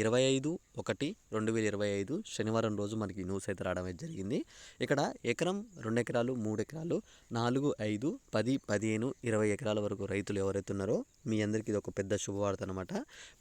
ఇరవై ఐదు ఒకటి రెండు వేల ఇరవై ఐదు శనివారం రోజు మనకి న్యూస్ అయితే రావడం అయితే జరిగింది. ఇక్కడ ఎకరం రెండు ఎకరాలు మూడు ఎకరాలు నాలుగు ఐదు పది పదిహేను ఇరవై ఎకరాల వరకు రైతులు ఎవరైతే ఉన్నారో మీ అందరికీ ఇది ఒక పెద్ద శుభవార్త అనమాట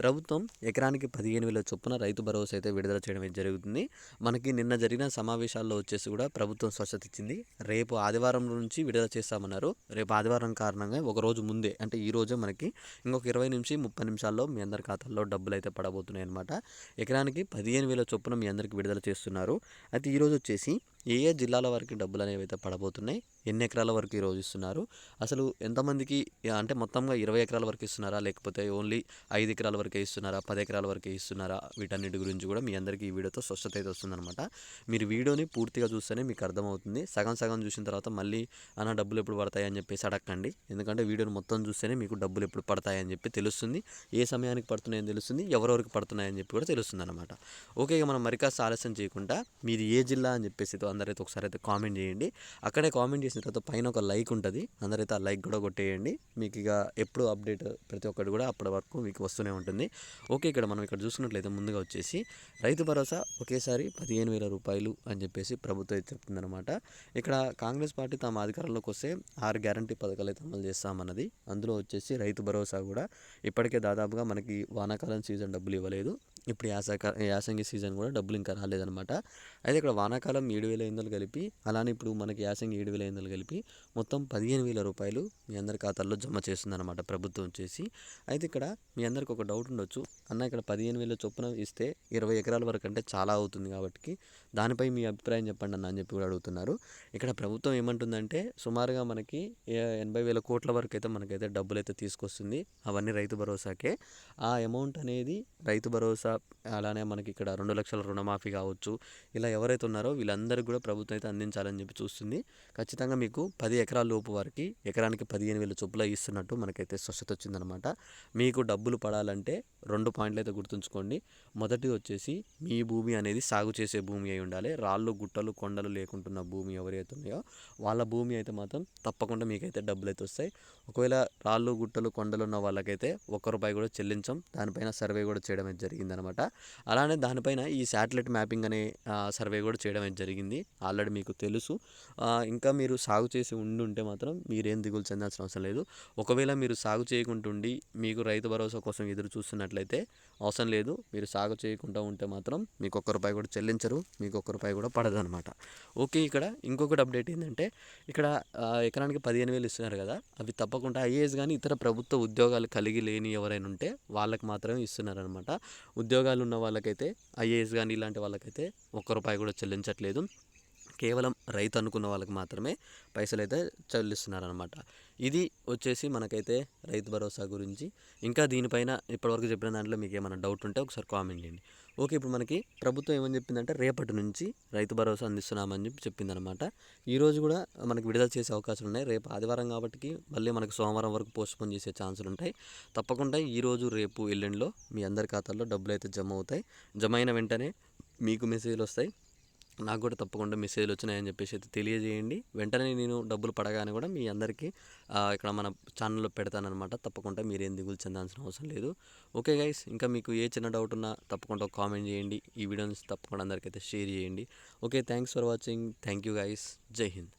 ప్రభుత్వం ఎకరానికి పదిహేను వేల చొప్పున రైతు భరోసా అయితే విడుదల చేయడం జరుగుతుంది. మనకి నిన్న జరిగిన సమావేశాల్లో వచ్చేసి కూడా ప్రభుత్వం స్వచ్ఛత ఇచ్చింది. రేపు ఆదివారం నుంచి విడుదల చేస్తామన్నారు. రేపు ఆదివారం కారణంగా ఒక రోజు ముందే అంటే ఈ రోజే మనకి ఇంకొక ఇరవై నుంచి ముప్పై నిమిషాల్లో మీ అందరి ఖాతాల్లో డబ్బులు అయితే పడబోతున్నాయి అనమాట ఎకరానికి పదిహేను వేల చొప్పున మీ అందరికి విడుదల చేస్తున్నారు. అయితే ఈరోజు వచ్చేసి ఏ ఏ జిల్లాల వరకు డబ్బులు అనేవి అయితే పడబోతున్నాయి ఎన్ని ఎకరాల వరకు ఈరోజు ఇస్తున్నారు అసలు ఎంతమందికి అంటే మొత్తంగా ఇరవై ఎకరాల వరకు ఇస్తున్నారా లేకపోతే ఓన్లీ ఐదు ఎకరాల వరకే ఇస్తున్నారా పది ఎకరాల వరకే ఇస్తున్నారా వీటన్నిటి గురించి కూడా మీ అందరికీ ఈ వీడియోతో స్వచ్ఛత అయితే వస్తుందన్నమాట. మీరు వీడియోని పూర్తిగా చూస్తేనే మీకు అర్థమవుతుంది. సగం సగం చూసిన తర్వాత మళ్ళీ అన్న డబ్బులు ఎప్పుడు పడతాయి? అని చెప్పేసి అడగండి ఎందుకంటే వీడియోని మొత్తం చూస్తేనే మీకు డబ్బులు ఎప్పుడు పడతాయి అని చెప్పి తెలుస్తుంది. ఏ సమయానికి పడుతున్నాయని తెలుస్తుంది ఎవరెవరికి పడుతున్నాయని చెప్పి కూడా తెలుస్తుంది అనమాట ఓకే ఇక మనం మరికాస్త ఆలస్యం చేయకుండా మీది ఏ జిల్లా అని చెప్పేసి అందరైతే ఒకసారి అయితే కామెంట్ చేయండి. అక్కడే కామెంట్ చేసిన తర్వాత పైన ఒక లైక్ ఉంటుంది. అందరైతే ఆ లైక్ కూడా కొట్టేయండి. మీకు ఇక ఎప్పుడు అప్డేట్ ప్రతి ఒక్కటి కూడా అప్పటి వరకు మీకు వస్తూనే ఉంటుంది. ఓకే ఇక్కడ మనం ఇక్కడ చూసుకున్నట్లయితే ముందుగా వచ్చేసి రైతు భరోసా ఒకేసారి పదిహేను వేల రూపాయలు అని చెప్పేసి ప్రభుత్వం అయితే చెప్తుందన్నమాట. ఇక్కడ కాంగ్రెస్ పార్టీ తమ అధికారంలోకి వస్తే ఆరు గ్యారంటీ పథకాలు అయితే అమలు చేస్తామన్నది. అందులో వచ్చేసి రైతు భరోసా కూడా ఇప్పటికే దాదాపుగా మనకి వానాకాలం సీజన్ డబ్బులు ఇవ్వలేదు. ఇప్పుడు యాసక యాసంగి సీజన్ కూడా డబ్బులు ఇంకా రాలేదనమాట అయితే ఇక్కడ వానాకాలం ఏడు వేల ఐదు వందలు కలిపి అలానే ఇప్పుడు మనకి యాసంగి ఏడు వేల ఐదు వందలు కలిపి మొత్తం పదిహేను వేల రూపాయలు మీ అందరి ఖాతాల్లో జమ చేస్తుందన్నమాట ప్రభుత్వం వచ్చేసి. అయితే ఇక్కడ మీ అందరికి ఒక డౌట్ ఉండొచ్చు. అన్న ఇక్కడ పదిహేను వేల చొప్పున ఇస్తే ఇరవై ఎకరాల వరకు అంటే చాలా అవుతుంది కాబట్టి దానిపై మీ అభిప్రాయం చెప్పండి అన్న అని చెప్పి కూడా అడుగుతున్నారు. ఇక్కడ ప్రభుత్వం ఏమంటుందంటే సుమారుగా మనకి ఎనభై వేల కోట్ల వరకు అయితే మనకైతే డబ్బులు అయితే తీసుకొస్తుంది అవన్నీ రైతు భరోసాకే. ఆ అమౌంట్ అనేది రైతు భరోసా అలానే మనకి ఇక్కడ రెండు లక్షల రుణమాఫీ కావచ్చు. ఇలా ఎవరైతే ఉన్నారో వీళ్ళందరికీ కూడా ప్రభుత్వం అయితే అందించాలని చెప్పి చూస్తుంది. ఖచ్చితంగా మీకు పది ఎకరాల లోపు వారికి ఎకరానికి పదిహేను వేల చొప్పుల ఇస్తున్నట్టు మనకైతే స్వచ్ఛత వచ్చిందనమాట మీకు డబ్బులు పడాలంటే రెండు పాయింట్లు అయితే గుర్తుంచుకోండి. మొదటి వచ్చేసి మీ భూమి అనేది సాగు చేసే భూమి అయి ఉండాలి. రాళ్ళు గుట్టలు కొండలు లేకుంటున్న భూమి ఎవరైతే ఉన్నాయో వాళ్ళ భూమి అయితే మాత్రం తప్పకుండా మీకైతే డబ్బులు అయితే వస్తాయి. ఒకవేళ రాళ్ళు గుట్టలు కొండలు ఉన్న వాళ్ళకైతే ఒక్క రూపాయి కూడా చెల్లించం. దానిపైన సర్వే కూడా చేయడం అయితే జరిగిందనమాట అలానే దానిపైన ఈ శాటిలైట్ మ్యాపింగ్ అనే సర్వే కూడా చేయడం జరిగింది. ఆల్రెడీ మీకు తెలుసు. ఇంకా మీరు సాగు చేసి ఉండి ఉంటే మాత్రం మీరేం దిగులు చెందాల్సిన అవసరం లేదు. ఒకవేళ మీరు సాగు చేయకుంటుండి మీకు రైతు భరోసా కోసం ఎదురు చూస్తున్నట్లయితే అవసరం లేదు. మీరు సాగు చేయకుండా ఉంటే మాత్రం మీకు ఒక్క రూపాయి కూడా చెల్లించరు. మీకు ఒక్క రూపాయి కూడా పడదు అనమాట. ఓకే ఇక్కడ ఇంకొకటి అప్డేట్ ఏంటంటే ఇక్కడ ఎకరానికి పదిహేను వేలు ఇస్తున్నారు కదా అవి తప్పకుండా ఐఏఎస్ కానీ ఇతర ప్రభుత్వ ఉద్యోగాలు కలిగి లేని ఎవరైనా ఉంటే వాళ్ళకి మాత్రమే ఇస్తున్నారనమాట. ఉద్యోగాలు ఉన్న వాళ్ళకైతే ఐఏఎస్ కానీ ఇలాంటి వాళ్ళకైతే ఒక్క రూపాయి కూడా చెల్లించట్లేదు. కేవలం రైతు అనుకున్న వాళ్ళకి మాత్రమే పైసలు అయితే చెల్లిస్తున్నారనమాట ఇది వచ్చేసి మనకైతే రైతు భరోసా గురించి. ఇంకా దీనిపైన ఇప్పటివరకు చెప్పిన దాంట్లో మీకు ఏమైనా డౌట్ ఉంటే ఒకసారి కామెంట్ చేయండి. ఓకే ఇప్పుడు మనకి ప్రభుత్వం ఏమని చెప్పిందంటే రేపటి నుంచి రైతు భరోసా అందిస్తున్నామని చెప్పి చెప్పిందనమాట ఈరోజు కూడా మనకి విడుదల చేసే అవకాశాలు ఉన్నాయి. రేపు ఆదివారం కాబట్టి మళ్ళీ మనకి సోమవారం వరకు పోస్ట్పోన్ చేసే ఛాన్సులు ఉంటాయి. తప్పకుండా ఈరోజు రేపు ఎల్లుండిలో మీ అందరి ఖాతాల్లో డబ్బులు అయితే జమ అవుతాయి. జమ అయిన వెంటనే మీకు మెసేజ్లు వస్తాయి. నాకు కూడా తప్పకుండా మెసేజ్లు వచ్చినాయని చెప్పేసి అయితే తెలియజేయండి. వెంటనే నేను డబ్బులు పడగానే కూడా మీ అందరికీ ఇక్కడ మన ఛానల్లో పెడతానమాట తప్పకుండా మీరేం దిగులు చెందాల్సిన అవసరం లేదు. ఓకే గైస్ ఇంకా మీకు ఏ చిన్న డౌట్ ఉన్నా తప్పకుండా కామెంట్ చేయండి. ఈ వీడియోని తప్పకుండా అందరికైతే షేర్ చేయండి. Okay thanks for watching. Thank you guys. Jai Hind.